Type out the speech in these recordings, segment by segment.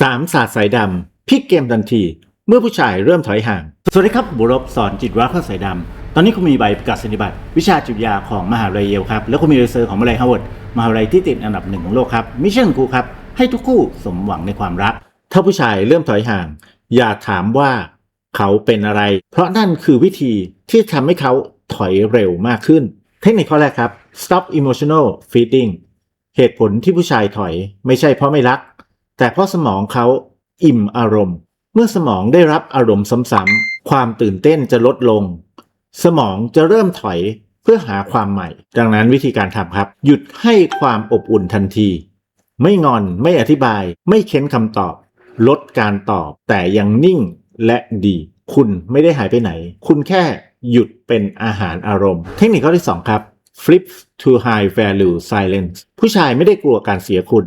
สามศาสตร์สายดำพลิกเกมทันที เมื่อผู้ชายเริ่มถอยห่าง สวัสดีครับ บุรบสอนจิตวิทยาสายดำ ตอนนี้คุณมีใบประกาศนียบัตรวิชาจิตวิทยาของมหาวิทยาลัยเยลครับ แล้วก็มีเรเซอร์ของมหาวิทยาลัยฮาร์วาร์ดมหาวิทยาลัยที่ติดอันดับหนึ่งของโลกครับ มิชชั่นครูครับ ให้ทุกคู่สมหวังในความรัก ถ้าผู้ชายเริ่มถอยห่าง อย่าถามว่าเขาเป็นอะไร เพราะนั่นคือวิธีที่ทำให้เขาถอยเร็วมากขึ้น เทคนิคข้อแรกครับ stop emotional feeding เหตุผลที่ผู้ชายถอย ไม่ใช่เพราะไม่รัก แต่เพราะสมองเขาอิ่มอารมณ์ เมื่อสมองได้รับอารมณ์ซ้ำๆความตื่นเต้นจะลดลง สมองจะเริ่มถอยเพื่อหาความใหม่ ดังนั้นวิธีการทำครับ หยุดให้ความอบอุ่นทันที ไม่งอนไม่อธิบาย ไม่เค้นคำตอบ ลดการตอบ แต่ยังนิ่งและดี คุณไม่ได้หายไปไหน คุณแค่หยุดเป็นอาหารอารมณ์ เทคนิคข้อที่ 2 ครับ flip to high value silence ผู้ชายไม่ได้กลัวการเสียคุณ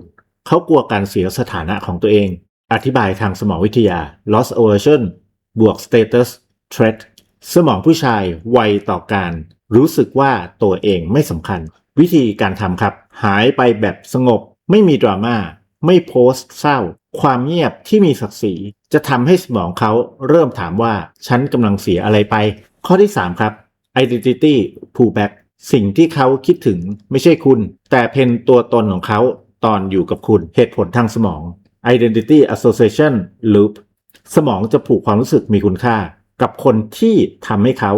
เขากลัวการเสียสถานะของตัวเอง อธิบายทางสมองวิทยา loss aversion บวก status threat สมองผู้ชายไวต่อการ รู้สึกว่าตัวเองไม่สำคัญ วิธีการทำครับ หายไปแบบสงบ ไม่มีดราม่าไม่โพสต์เศร้า ความเงียบที่มีศักดิ์ศรีจะทำให้สมองเขาเริ่มถามว่า ฉันกำลังเสียอะไรไป ข้อที่ 3 ครับ identity pullback สิ่งที่เขาคิดถึงไม่ใช่คุณ แต่เป็นตัวตนของเขา ตอนอยู่กับคุณเหตุผลทางสมอง identity association loop สมองจะผูกความรู้สึกมีคุณค่า กับคนที่ทำให้เขา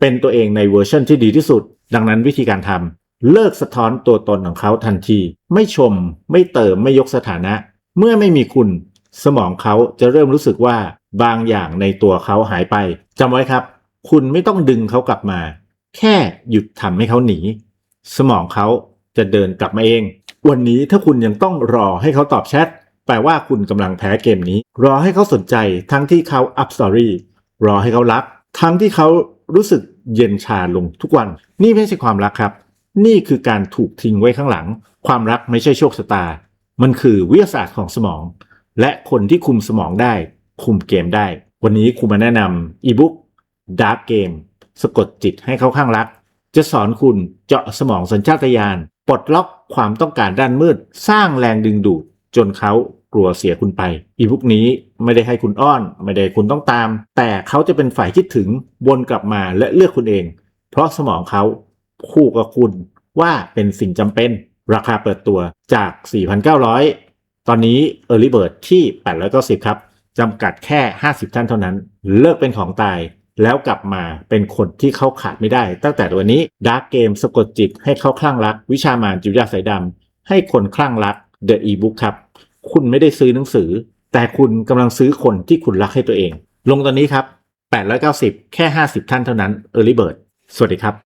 เป็นตัวเองในเวอร์ชันที่ดีที่สุด ดังนั้นวิธีการทำเลิกสะท้อนตัวตนของเขาทันที ไม่ชม ไม่เติมไม่ยกสถานะ เมื่อไม่มีคุณ สมองเขาจะเริ่มรู้สึกว่าบางอย่างในตัวเขาหายไปจำไว้ครับ คุณไม่ต้องดึงเขากลับมา แค่หยุดทำให้เขาหนี สมองเขาจะเดินกลับมาเอง วันนี้ถ้าคุณยังต้องรอให้เขาตอบแชทแปลว่าคุณกำลังแพ้เกมนี้ รอให้เขาสนใจทั้งที่เขาอัพสตอรี่รอให้เขารัก ทั้งที่เขารู้สึกเย็นชาลงทุกวัน นี่ไม่ใช่ความรักครับ นี่คือการถูกทิ้งไว้ข้างหลัง ความรักไม่ใช่โชคชะตา มันคือวิทยาศาสตร์ของสมอง และคนที่คุมสมองได้ คุมเกมได้ วันนี้ครูมาแนะนำอีบุ๊ก Dark Game สะกดจิตให้เขาข้างรัก จะสอนคุณเจาะสมองสัญชาตญาณปลดล็อกความต้องการด้านมืด สร้างแรงดึงดูด จนเขากลัวเสียคุณไป อีบุ๊กนี้ไม่ได้ให้คุณอ้อน ไม่ได้คุณต้องตาม แต่เขาจะเป็นฝ่ายคิดถึงวนกลับมาและเลือกคุณเอง เพราะสมองเขาคู่กับคุณว่าเป็นสิ่งจำเป็น ราคาเปิดตัวจาก 4,900 ตอนนี้ Early Bird ที่ 890 ครับจำกัดแค่ 50 ท่านเท่านั้น เลิกเป็นของตาย แล้วกลับมาเป็นคนที่เขาขาดไม่ได้ ตั้งแต่วันนี้ดาร์กเกมสะกดจิตให้เขาคลั่งรัก วิชามานจิวยาสายดำให้คนคลั่งรัก The E-Book ครับ คุณไม่ได้ซื้อหนังสือ แต่คุณกำลังซื้อคนที่คุณรักให้ตัวเอง ลงตอนนี้ครับ 890 แค่ 50 ท่านเท่านั้น Early Bird สวัสดีครับ